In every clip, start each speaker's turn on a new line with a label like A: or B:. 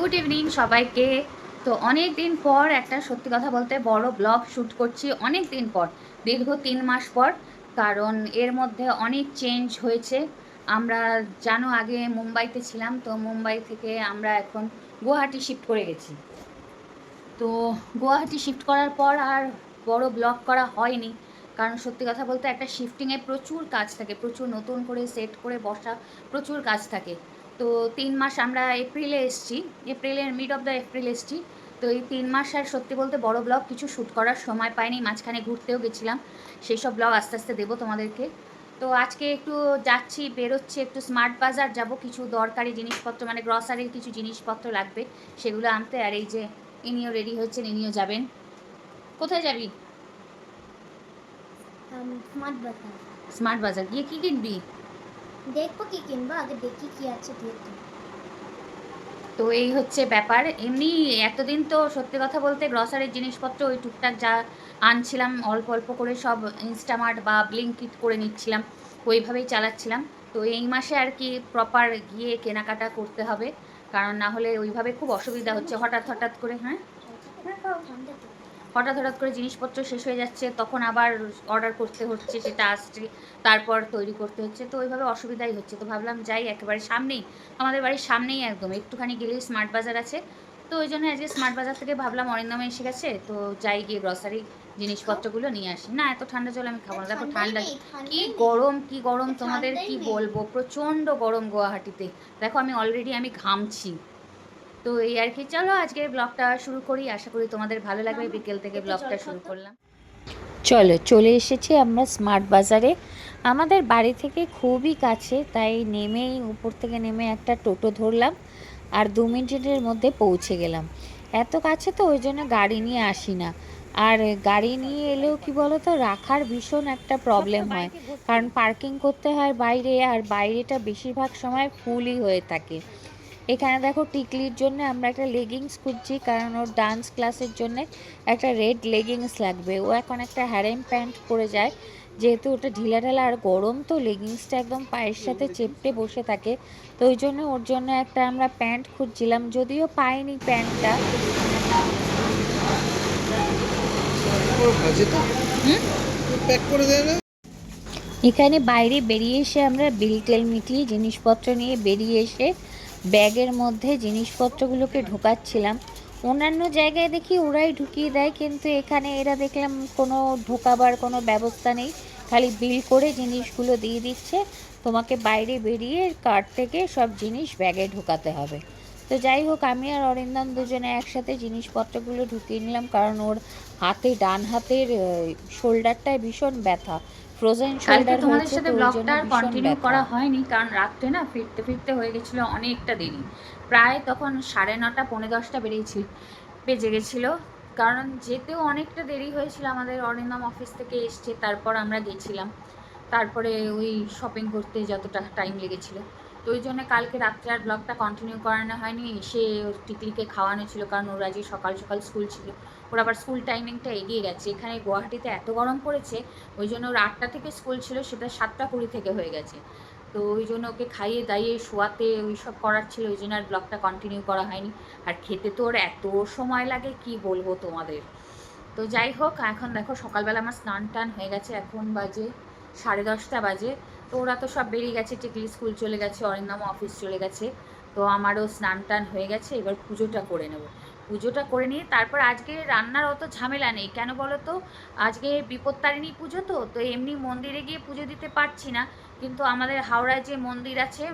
A: Good evening সবাইকে। তো অনেক দিন পর একটা সত্যি কথা বলতে বড় ব্লগ শ্যুট করছি অনেক দিন পর, দীর্ঘ তিন মাস পর, কারণ এর মধ্যে অনেক চেঞ্জ হয়েছে। আমরা জানো আগে মুম্বাইতে ছিলাম, তো মুম্বাই থেকে আমরা এখন গুয়াহাটি শিফট করে গেছি। তো গুয়াহাটি শিফট করার পর আর বড় ব্লগ করা হয়নি, কারণ সত্যি কথা বলতে একটা শিফটিংয়ে প্রচুর কাজ থাকে, প্রচুর নতুন করে সেট করে বসা, প্রচুর কাজ থাকে। তো তিন মাস আমরা এপ্রিলে এসছি এপ্রিলের মিড অফ দ্য এপ্রিল এসছি। তো এই তিন মাস আর সত্যি বলতে বড় ব্লগ কিছু শ্যুট করার সময় পাইনি মাঝখানে ঘুরতেও গেছিলাম। সেই সব ব্লগ আস্তে আস্তে দেবো তোমাদেরকে। তো আজকে একটু যাচ্ছি বেরোচ্ছি একটু স্মার্ট বাজার যাব। কিছু দরকারি জিনিসপত্র মানে গ্রসারির কিছু জিনিসপত্র লাগবে সেগুলো আনতে। আর এই যে ইনিও রেডি হচ্ছেন ইনিও যাবেন। কোথায় যাবি?
B: স্মার্ট বাজার।
A: স্মার্ট বাজার। গিয়ে কী কিনবি?
B: দেখব কি কিনবো আগে দেখি কি আছে দিয়ে তো
A: তো এই হচ্ছে ব্যাপার। এমনি এতদিন তো সত্যি কথা বলতে গ্রসারির জিনিসপত্র ওই টুকটাক যা আনছিলাম অল্প অল্প করে সব ইনস্টামার্ট বা ব্লিঙ্কিট করে নিচ্ছিলাম ওইভাবেই চালাচ্ছিলাম। তো এই মাসে আর কি প্রপার গিয়ে কেনাকাটা করতে হবে কারণ না হলে ওইভাবে খুব অসুবিধা হচ্ছে হঠাৎ হঠাৎ করে হ্যাঁ? হঠাৎ হঠাৎ করে জিনিসপত্র শেষ হয়ে যাচ্ছে তখন আবার অর্ডার করতে হচ্ছে সেটা আসছে তারপর তৈরি করতে হচ্ছে তো ওইভাবে অসুবিধাই হচ্ছে। তো ভাবলাম যাই একেবারে সামনেই আমাদের বাড়ির সামনেই একদম একটুখানি গেলেই স্মার্ট বাজার আছে। তো ওই জন্য আজকে স্মার্ট বাজার থেকে ভাবলাম অরিন্দমে এসে গেছে তো যাই গিয়ে গ্রসারি জিনিসপত্রগুলো নিয়ে আসি। না এত ঠান্ডা জল আমি খাব না দেখো ঠান্ডা কি গরম কি গরম তোমাদের কি বলব প্রচণ্ড গরম গুয়াহাটিতে। দেখো আমি অলরেডি আমি ঘামছি। তো এই আর কি। চলো আজকের ব্লগটা শুরু করি। আশা করি তোমাদের ভালো লাগবে। বিকেল থেকে ব্লগটা শুরু করলাম। চলো চলে এসেছি আমরা স্মার্ট বাজারে। আমাদের বাড়ি থেকে খুবই কাছে তাই নেমেই উপর থেকে নেমে একটা টোটো ধরলাম আর দু মিনিটের মধ্যে পৌঁছে গেলাম। এত কাছে তো ওই জন্য গাড়ি নিয়ে আসি না। আর গাড়ি নিয়ে এলেও কি বলো তো রাখার ভীষণ একটা প্রবলেম হয়। কারণ পার্কিং করতে হয় বাইরে আর বাইরেটা বেশিরভাগ সময় ফুলই হয়ে থাকে। এখানে দেখো টিকলির জন্য আমরা একটা লেগিংস খুঁজছি কারণ ওর ডান্স ক্লাসের জন্য একটা রেড লেগিংস লাগবে। ও এখন একটা হ্যারেম প্যান্ট পরে যায় যেহেতু ওটা ঢিলা ঢালা আর গরম তো লেগিংসটা একদম পায়ের সাথে চেপটে বসে থাকে। তো ওই জন্য ওর জন্য একটা আমরা প্যান্ট খুঁজছিলাম যদিও পাইনি প্যান্টটা এখানে বাইরে বেরিয়ে এসে আমরা বিল টেল মিটিয়ে জিনিসপত্র নিয়ে বেরিয়ে এসে ব্যাগের মধ্যে জিনিসপত্রগুলোকে ঢোকাচ্ছিলাম। অন্যান্য জায়গায় দেখি ওরাই ঢুকিয়ে দেয়, কিন্তু এখানে এরা দেখলাম কোনো ঢোকাবার কোনো ব্যবস্থা নেই। খালি বিল করে জিনিসগুলো দিয়ে দিচ্ছে। তোমাকে বাইরে বেরিয়ে কার্ট থেকে সব জিনিস ব্যাগে ঢোকাতে হবে। তো যাই হোক, আমি আর অরিন্দম দুজনে একসাথে জিনিসপত্রগুলো ঢুকিয়ে নিলাম, কারণ ওর হাতে, ডান হাতের শোল্ডারটায় ভীষণ ব্যথা। ফ্রোজেন
C: কালকে তোমাদের সাথে ব্লগটা আর কন্টিনিউ করা হয়নি কারণ রাত্রে না ফিরতে ফিরতে হয়ে গেছিল অনেকটা দেরি। প্রায় তখন সাড়ে নটা পৌনে দশটা বেজে গেছিল। কারণ যেতেও অনেকটা দেরি হয়েছিল আমাদের অরিন্দম অফিস থেকে এসছে তারপর আমরা গেছিলাম। তারপরে ওই শপিং করতে যতটা টাইম লেগেছিলো। তো ওই জন্য কালকে রাত্রে আর ব্লগটা কন্টিনিউ করানো হয়নি এসে টিকলিকে খাওয়ানো ছিল কারণ ওর আজকে সকাল সকাল স্কুল ছিল। ওর আবার স্কুল টাইমিংটা এগিয়ে গেছে। এখানে গুয়াহাটিতে এত গরম পড়েছে, ওই জন্য ওর আটটা থেকে স্কুল ছিল, সেটা সাতটা কুড়ি থেকে হয়ে গেছে। তো ওই জন্য ওকে খাইয়ে দাইয়ে শোয়াতে ওই সব করার ছিল, ওই জন্য আর ব্লগটা কন্টিনিউ করা হয়নি। আর খেতে তো ওর এত সময় লাগে, কি বলব তোমাদের? তো যাই হোক, এখন দেখো সকালবেলা আমার স্নান টান হয়ে গেছে, এখন বাজে সাড়ে দশটা বাজে। তো ওরা তো সব বেরিয়ে গেছে, টিকলি স্কুল চলে গেছে, অরিন্দম অফিস চলে গেছে। তো আমারও স্নান টান হয়ে গেছে, এবার পুজোটা করে নেব। পুজোটা করে নিয়ে, তারপর আজকে রান্নার অত ঝামেলা নেই। কেন বলো তো আজকে বিপত্তারিণী পুজো তো তো এমনি মন্দিরে গিয়ে পুজো দিতে পারছি না। কিন্তু আমাদের হাওড়ায় যে মন্দির আছে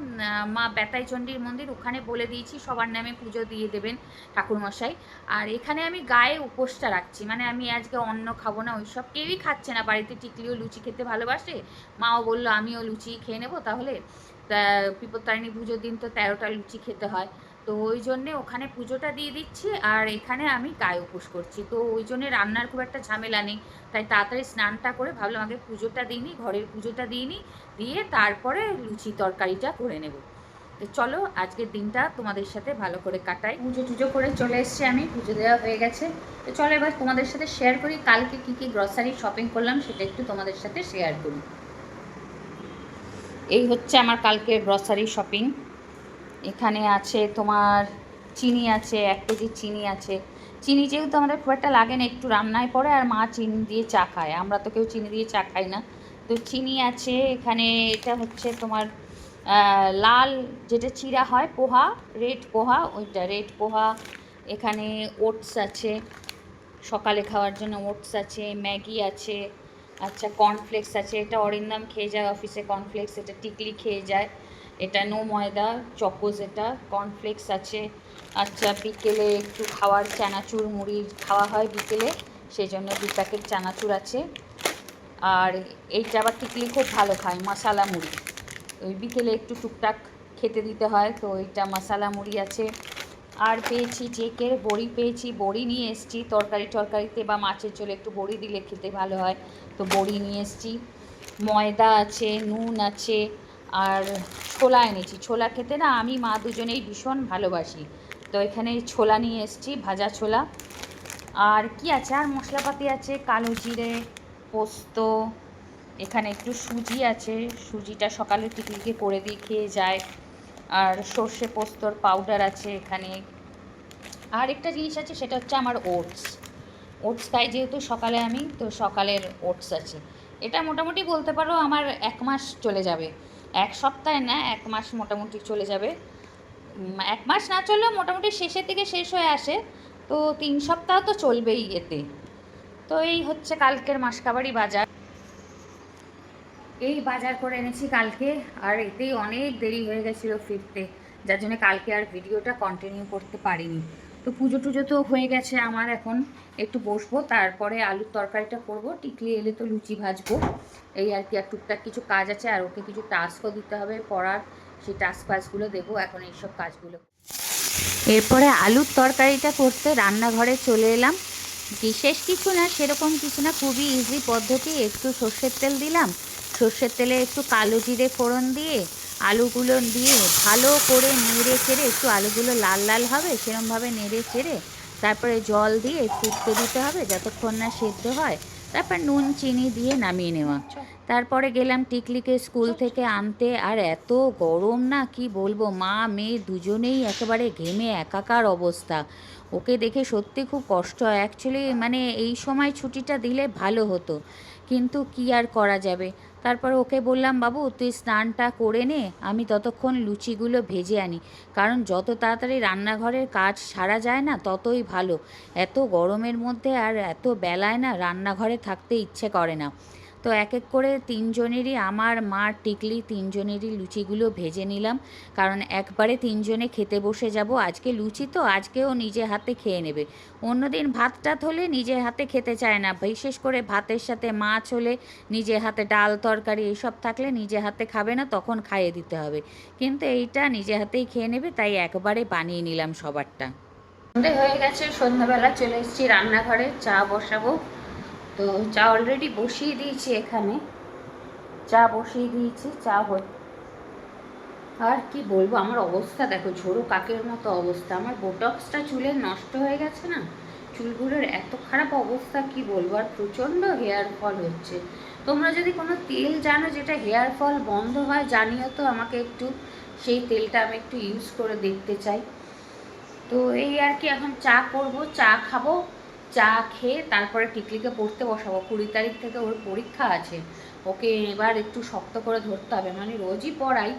C: মা বেতাই চণ্ডীর মন্দির, ওখানে বলে দিয়েছি, সবার নামে পুজো দিয়ে দেবেন ঠাকুরমশাই। আর এখানে আমি গায়ে উপোসটা রাখছি মানে আমি আজকে অন্ন খাব না, ওইসব কেউই খাচ্ছে না। বাড়িতে টিকলিও লুচি খেতে ভালোবাসে, মাও বলল আমিও লুচি খেয়ে নেব তাহলে। বিপত্তারিণী পুজোর দিন তো তেরোটা লুচি খেতে হয়। তো ওই জন্যে ওখানে পুজোটা দিয়ে দিচ্ছি আর এখানে আমি গায়ে উপোস করছি। তো ওই জন্যে রান্নার খুব একটা ঝামেলা নেই। তাই তাড়াতাড়ি স্নানটা করে ভাবলাম আগে পুজোটা দিইনি, ঘরের পুজোটা দিইনি, দিয়ে তারপরে লুচি তরকারিটা করে নেব। তো চলো আজকের দিনটা তোমাদের সাথে ভালো করে কাটাই। পুজো টুজো করে চলে এসেছি আমি, পুজো দেওয়া হয়ে গেছে। তো চলো এবার তোমাদের সাথে শেয়ার করি, কালকে কী কী গ্রসারি শপিং করলাম সেটা একটু তোমাদের সাথে শেয়ার করি। এই হচ্ছে আমার কালকের গ্রসারি শপিং এখানে আছে তোমার চিনি আছে, এক কেজি চিনি আছে। চিনি যেহেতু আমাদের খুব একটা লাগে না, একটু রান্নায় পড়ে আর মা চিনি দিয়ে চা খায়। আমরা তো কেউ চিনি দিয়ে চা খাই না। তো চিনি আছে, এখানে এটা হচ্ছে তোমার লাল যেটা চিরা হয়, পোহা, রেড পোহা, ওইটা রেড পোহা। এখানে ওটস আছে, সকালে খাওয়ার জন্য ওটস আছে, ম্যাগি আছে আচ্ছা কর্নফ্লেক্স আছে। এটা অরিন্দম খেয়ে যায় অফিসে, কর্নফ্লেক্স, এটা টিকলি খেয়ে যায়। এটা নো ময়দা চকোজ এটা কর্নফ্লেক্স আছে। আচ্ছা বিকেলে একটু খাওয়ার চানাচুর মুড়ি খাওয়া হয় বিকেলে, সেই জন্য দু প্যাকেট চানাচুর আছে। আর এইটা আবার টিকলি খুব ভালো খায় মশালা মুড়ি। ওই বিকেলে একটু টুকটাক খেতে দিতে হয়, তো ওইটা মশালা মুড়ি আছে। আর পেয়েছি চেকের বড়ি, পেয়েছি বড়ি নিয়ে এসেছি, তরকারি টরকারিতে বা মাছের ঝোলে একটু বড়ি দিলে খেতে ভালো হয়। তো বড়ি নিয়ে এসেছি। ময়দা আছে, নুন আছে আর ছোলা এনেছি। ছোলা খেতে না আমি মা দুজনেই ভীষণ ভালোবাসি। তো এখানে ছোলা নিয়ে এসেছি, ভাজা ছোলা। আর কি আছে? আর মশলাপাতি আছে, কালো জিরে, পোস্ত, এখানে একটু সুজি আছে। সুজিটা সকালে টিকলিকে করে দিয়ে খেয়ে যায়। আর সর্ষে পোস্তর পাউডার আছে এখানে। আর একটা জিনিস আছে, সেটা হচ্ছে আমার ওটস। ওটস খাই যেহেতু সকালে আমি, তো সকালের ওটস আছে। এটা মোটামুটি বলতে পারো আমার এক মাস চলে যাবে। এক সপ্তাহে না, এক মাস মোটামুটি চলে যাবে। এক মাস না চললেও মোটামুটি শেষের দিকে শেষ হয়ে আসে। তো তিন সপ্তাহ তো চলবেই এতে। তো এই হচ্ছে কালকের মাসকাবাড়ি বাজার। এই বাজার করে এনেছি কালকে, আর এতেই অনেক দেরি হয়ে গেছিল ফিরতে। যার জন্য কালকে আর ভিডিওটা কন্টিনিউ করতে পারিনি। তো পুজো টুজো তো হয়ে গেছে আমার এখন। একটু বসবো, তারপরে আলুর তরকারিটা করব। টিকলি এলে তো লুচি ভাজবো। এই আর কি, আর টুকটাক কিছু কাজ আছে, আর ওকে কিছু টাস্কও দিতে হবে পড়ার। সেই টাস্ক ফাস্কগুলো দেবো, এখন এইসব কাজগুলো। এরপরে আলুর তরকারিটা করতে রান্নাঘরে চলে এলাম। বিশেষ কিছু না, সেরকম কিছু না, খুবই ইজি পদ্ধতি। একটু সর্ষের তেল দিলাম। সর্ষের তেলে একটু কালো জিরে ফোড়ন দিয়ে আলুগুলো দিয়ে ভালো করে নেড়ে চেড়ে একটু আলুগুলো লাল লাল হবে সেরমভাবে নেড়ে চেড়ে তারপরে জল দিয়ে ফুটতে দিতে হবে যতক্ষণ না সেদ্ধ হয়। তারপর নুন চিনি দিয়ে নামিয়ে নেওয়া। তারপরে গেলাম টিকলিকে স্কুল থেকে আনতে। আর এত গরম না কি বলব? মা মেয়ে দুজনেই একেবারে ঘেমে একাকার অবস্থা। ওকে দেখে সত্যি খুব কষ্ট হয়। অ্যাকচুয়ালি মানে এই সময় ছুটিটা দিলে ভালো হতো। কিন্তু কি আর করা যাবে? তারপর ওকে বললাম, বাবু, তুই স্নানটা করে নে, আমি ততক্ষণ লুচিগুলো ভেজে আনি। কারণ যত তাড়াতাড়ি রান্নাঘরের কাজ সারা যায় না, ততই ভালো। এত গরমের মধ্যে আর এত বেলায় না রান্নাঘরে থাকতে ইচ্ছে করে না। তো এক এক করে তিনজনেরই, আমার মার টিকলি তিনজনেরই লুচিগুলো ভেজে নিলাম। কারণ একবারে তিনজনে খেতে বসে যাব। আজকে লুচি তো, আজকেও নিজে হাতে খেয়ে নেবে। অন্যদিন ভাত টাত হলে নিজে হাতে খেতে চায় না। বিশেষ করে ভাতের সাথে মাছ হলে নিজে হাতে ডাল, তরকারি এইসব থাকলে নিজে হাতে খাবে না, তখন খাইয়ে দিতে হবে। কিন্তু এইটা নিজে হাতেই খেয়ে নেবে, তাই একবারে বানিয়ে নিলাম সবারটা। সন্ধে হয়ে গেছে, সন্ধ্যাবেলা চলে এসেছি রান্নাঘরে, চা বসাবো। তো চা অলরেডি বসিয়ে দিয়েছি এখানে। চা বসিয়ে দিয়েছি, চা হয়ে আর কি বলব, আমার অবস্থা দেখো, ঝোড়ো কাকের মতো অবস্থা। আমার বোটক্সটা চুলের নষ্ট হয়ে গেছে না? চুলগুলোর এত খারাপ অবস্থা, কি বলব? আর প্রচণ্ড হেয়ার ফল হচ্ছে। তোমরা যদি কোনো তেল জানো যেটা হেয়ার ফল বন্ধ হয়, জানিও তো আমাকে একটু। সেই তেলটা আমি একটু ইউজ করে দেখতে চাই। তো এই আর কি, এখন চা করব, চা খাব। চা খেয়ে তারপরে টিকলিকে পড়তে বসাবো। কুড়ি তারিখ থেকে ওর পরীক্ষা আছে। ওকে এবার একটু শক্ত করে ধরতে হবে। মানে রোজই পড়াই,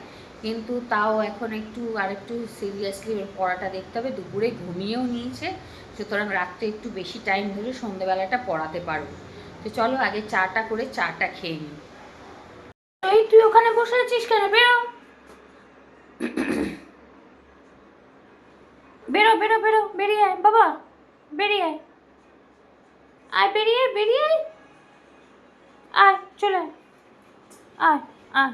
C: কিন্তু তাও এখন একটু আর একটু সিরিয়াসলি ওর পড়াটা দেখতে হবে। দুপুরে ঘুমিয়েও নিয়েছে। সুতরাং রাত্রে একটু বেশি টাইম ধরে সন্ধেবেলাটা পড়াতে পারব। তো চলো আগে চাটা করে চাটা খেয়ে নিই। এই, তুই ওখানে বসে আছিস কেন? বেরো। বেরো বেরো বেরো। বেরিয়ে আয়, বাবা। বেরিয়ে আয়। আয় বেরিয়ে বেরিয়ে আয়। চলে আয়। আয়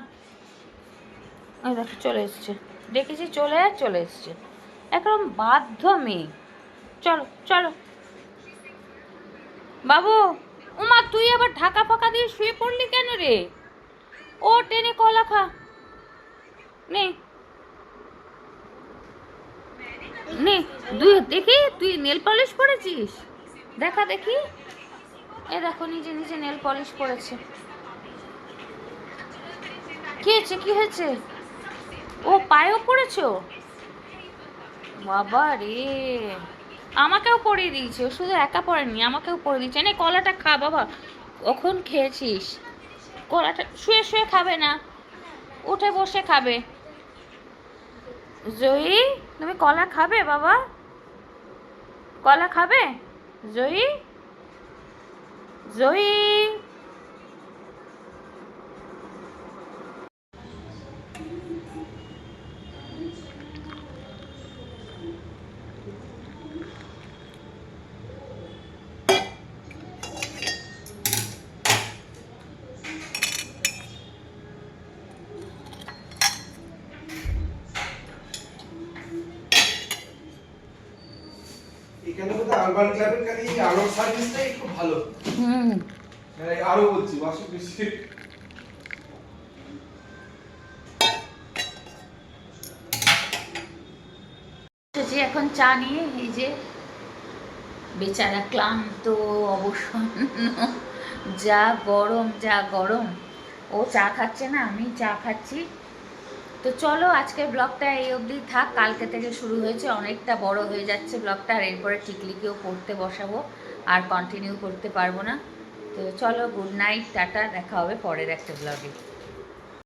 C: দেখো, চলে এসছে। দেখেছি, চলে আয়, চলে এসছে। একদম বাধ্য মেয়ে। চলো চলো। বাবু, উমা, তুই আবার ঢাকা ফাঁকা দিয়ে শুয়ে পড়লি কেন রে? ও টেনে কলা খা। নে। নে, তুই দেখি, তুই নেল পলিশ করেছিস দেখা দেখি। এ দেখো, নিজে নিজে নেল পলিশ পরেছে। কি হয়েছে কি হয়েছে? ও পায়েও পড়েছো বাবা রে। আমাকেও পড়িয়ে দিয়েছে শুধু একা পড়েনি আমাকেও পড়ে দিয়েছে। নে কলাটা খা বাবা, কখন খেয়েছিস? কলাটা শুয়ে শুয়ে খাবে না, উঠে বসে খাবে। জয়ী, তুমি কলা খাবে বাবা? কলা খাবে? জয়ী? জয়ী
D: এখানে বোধহয় আরবান ক্লাবের আলোর সার্ভিসটাই একটু ভালো।
C: হুম।
D: হ্যাঁ, আরও বলছি মেশিন
C: যে এখন চা নিয়ে এই যে বেচারা ক্লান্ত অবসন্ন যা গরম যা গরম। ও চা খাচ্ছে না আমি চা খাচ্ছি। তো চলো আজকের ব্লগটা এই অবধি থাক। কালকে থেকে শুরু হয়েছে, অনেকটা বড় হয়ে যাচ্ছে ব্লগটা, আর এরপরে টিকলিকেও পড়তে বসাবো, আর কন্টিনিউ করতে পারব না। তো চলো গুড নাইট টাটা, দেখা হবে পরের একটা ব্লগে